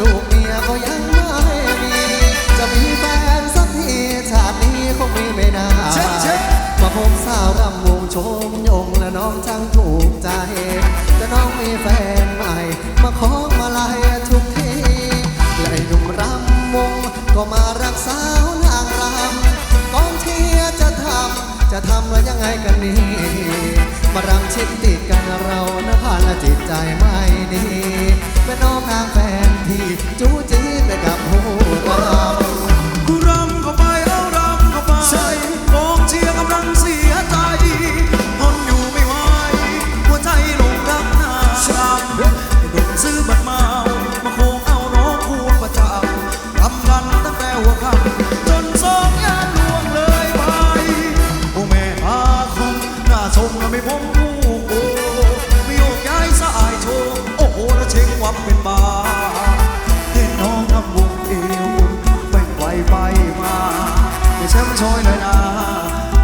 ลูกเมียก็ยังไม่มี จะมีแฟนสักทีชาตินี้คงมีไม่นานมาพบสาวรำวงชมยงและน้องจังถูกใจ จะน้องมีแฟนใหม่ มาขอมาลายทุกทีและหนุ่มรำวงก็มารักสาวนางรำกองเชียร์จะทำจะทำแล้วยังไงกันนี้มารังชิดติดกันเรานะพานและจิตใจไม่ดีเป็นน้องนางแฟน จู้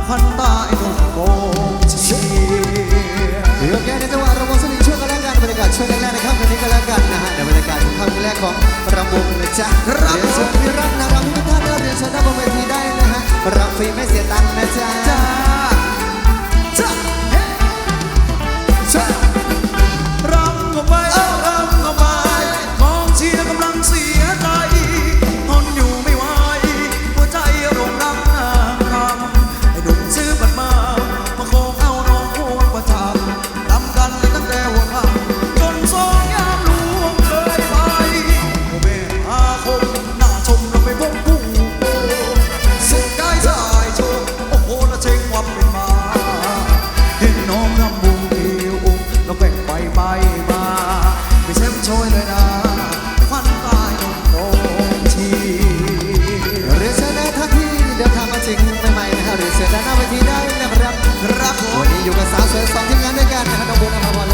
ขันตาไอ้หนุ่มโกงเชียร์ยกแก้ในจังหวะรำวงสนิทช่วยกันแล้วกันบรรยากาศช่วยแรกๆในค่ำคืนนี้ก็แล้วกันนะฮะในบรรยากาศของค่ำคืนแรกของรำวงนะจ๊ะครับเรียนเชิญพี่รักนะรำทุกท่านเรียนเชิญด้านบนเวทีได้นะฮะรำฟรีไม่เสียตังค์นะจ๊ะ buenas.